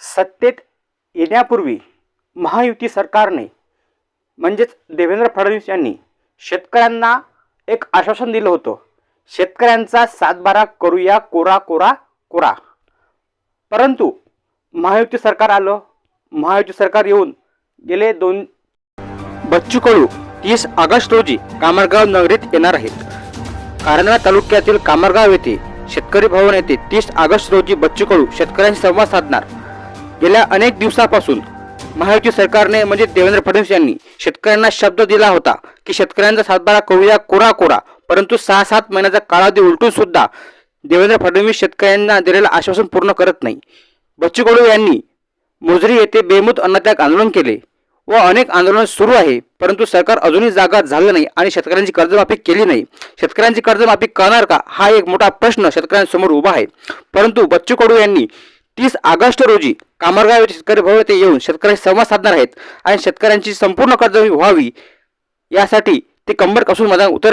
सत्तेत येण्यापूर्वी महायुती सरकारने म्हणजेच देवेंद्र फडणवीस यांनी शेतकऱ्यांना एक आश्वासन दिलं होतं. शेतकऱ्यांचा सातबारा करूया कोरा कोरा कोरा. परंतु महायुती सरकार आलं. महायुती सरकार येऊन गेले दोन बच्चू कडू तीस ऑगस्ट रोजी कामरगाव नगरीत येणार आहेत. कारंजा तालुक्यातील कामरगाव येथे शेतकरी भवन येथे तीस ऑगस्ट रोजी बच्चू कडू शेतकऱ्यांशी संवाद साधणार. गेल्या अनेक दिवसापासून महायुती सरकारने म्हणजे देवेंद्र फडणवीस यांनी शेतकऱ्यांना शब्द दिला होता की शेतकऱ्यांचा सातबारा करूया कोरा कोरा परंतु सहा सात महिन्याचा कालावधी उलटून सुद्धा देवेंद्र फडणवीस शेतकऱ्यांना दिलेलं आश्वासन पूर्ण करत नाही. बच्चू कडू यांनी मोजरी येथे बेमुद अन्नत्याग आंदोलन केले व अनेक आंदोलन सुरू आहे परंतु सरकार अजूनही जागा झालं नाही आणि शेतकऱ्यांची कर्जमाफी केली नाही. शेतकऱ्यांची कर्जमाफी करणार का? हा एक मोठा प्रश्न शेतकऱ्यांसमोर उभा आहे. परंतु बच्चू कडू यांनी तीस ऑगस्ट रोजी कामरगाव शेतकरी भवन येथे येऊन शेतकऱ्यांशी संवाद साधणार आहेत आणि शेतकऱ्यांची संपूर्ण कर्जमाफी व्हावी यासाठी ते कंबर कसून मैदान उतर